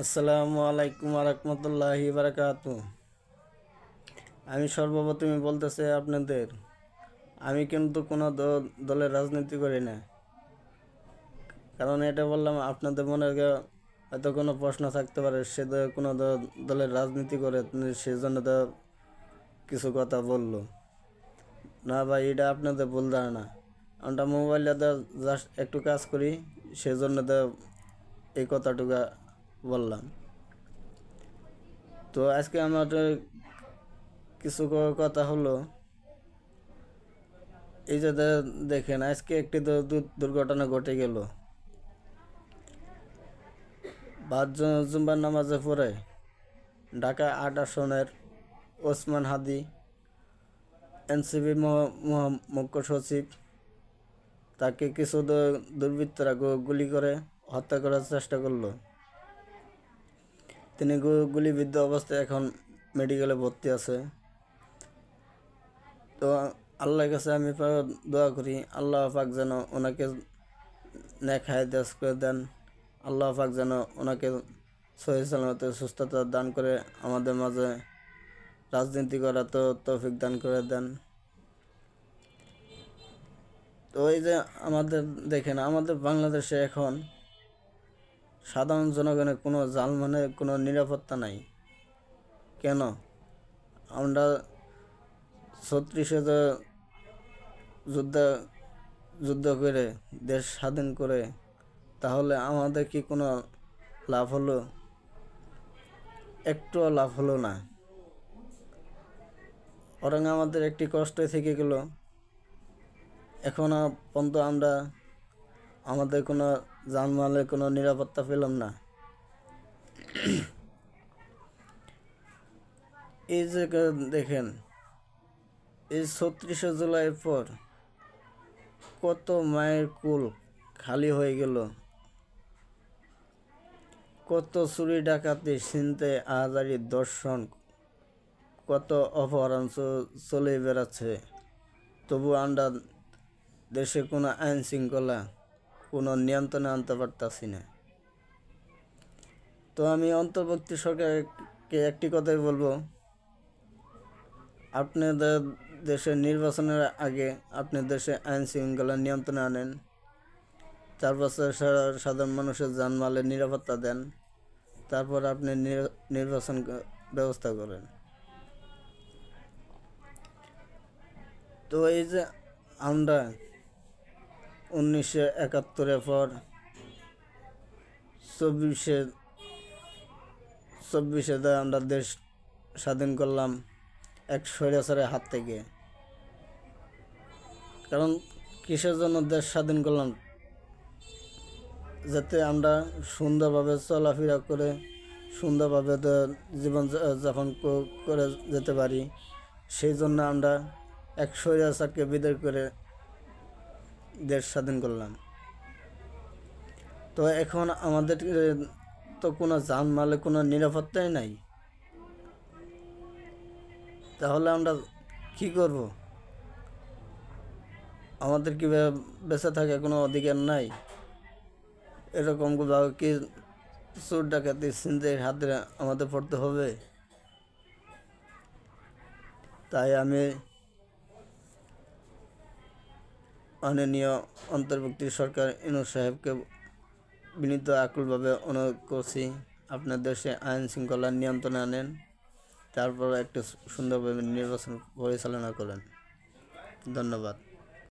আসসালামু আলাইকুম রহমতুল্লাহি বারাকাতু আমি সর্বপ্রথমে বলতে চাই আপনাদের, আমি কিন্তু কোনো দলের রাজনীতি করি না। কারণ এটা বললাম, আপনাদের মনে হয়তো কোনো প্রশ্ন থাকতে পারে, সে কোনো দলের রাজনীতি করে সেজন্য তো কিছু কথা বলল। না ভাই, এটা আপনাদের ভুল ধারণা। আমরা মোবাইলে তো জাস্ট একটু কাজ করি, সেজন্য তো এই কথাটুকু বললাম। তো আজকে আমার কিছু কথা হলো, এই যে দেখেন, আজকে একটি দুর্ঘটনা ঘটে গেল। বাদ জুম্বার নামাজে পড়ে ঢাকা আট আসনের ওসমান হাদি এনসিবি মুখ্য সচিব, তাকে কিছু দুর্বৃত্তরা গুলি করে হত্যা করার চেষ্টা করল। তিনি গুলিবিদ্ধ অবস্থায় এখন মেডিকেলে ভর্তি আছে। তো আল্লাহর কাছে আমি দোয়া করি, আল্লাহ পাক যেন ওনাকে নেক হায়াত করে দেন। আল্লাহ পাক যেন ওনাকে সহি সালামতে সুস্থতা দান করে আমাদের মাঝে রাজনীতি করা তো তৌফিক দান করে দেন। তো এই যে আমাদের, দেখেন আমাদের বাংলাদেশে এখন সাধারণ জনগণের কোনো জাল মানে কোনো নিরাপত্তা নাই। কেন? আমরা ছত্রিশে যে যুদ্ধ যুদ্ধ করে দেশ স্বাধীন করে, তাহলে আমাদের কি কোনো লাভ হলো? একটুও লাভ হলো না। বরং আমাদের একটি কষ্ট থেকে গেল। এখনও পর্যন্ত আমরা আমাদের কোনো জানমালের কোনো নিরাপত্তা পেলাম না। এই যে দেখেন, এই ছত্রিশে জুলাইয়ের পর কত মায়ের কুল খালি হয়ে গেল। কত চুরি ডাকাতি চিনতে আহাজারি দর্শন, কত অপহরণ চলে বেড়াচ্ছে। তবু আমরা দেশে কোনো আইন শৃঙ্খলা কোনো নিয়ন্ত্রণে আনতে পারতাছি না। তো আমি অন্তর্বর্তী সরকারকে একটি কথাই বলব। আপনাদের দেশের নির্বাচনের আগে আপনি দেশে আইন শৃঙ্খলা নিয়ন্ত্রণে আনেন। তারপর সা- সাধারণ মানুষের জানমালের নিরাপত্তা দেন। তারপর আপনি নির- নির্বাচন ব্যবস্থা করেন। তো এই যে আমরা উনিশশো একাত্তরের পর চব্বিশে চব্বিশে আমরা দেশ স্বাধীন করলাম এক স্বৈরাচারের হাত থেকে। কারণ কিসের জন্য দেশ স্বাধীন করলাম? যাতে আমরা সুন্দরভাবে চলাফেরা করে, সুন্দরভাবে জীবন যাপন করে যেতে পারি, সেই জন্য আমরা এক স্বৈরাচারকে বিদায় করে দেশ স্বাধীন করলাম। তো এখন আমাদের, তো কোনো জানমালে কোনো নিরাপত্তাই নাই। তাহলে আমরা কি করব? আমাদের কি বেঁচে থাকে কোনো অধিকার নাই? এরকম কি চোর ডাকাতি চিন্তার হাতে আমাদের পড়তে হবে? তাই আমি মাননীয় অন্তর্ভুক্তি সরকার ইনু সাহেবকে বিনীত আকুলভাবে অনুরোধ করছি আপনার দেশে আইন শৃঙ্খলা নিয়ন্ত্রণে আনেন, তারপর একটু সুন্দরভাবে নির্বাচন পরিচালনা করেন। ধন্যবাদ।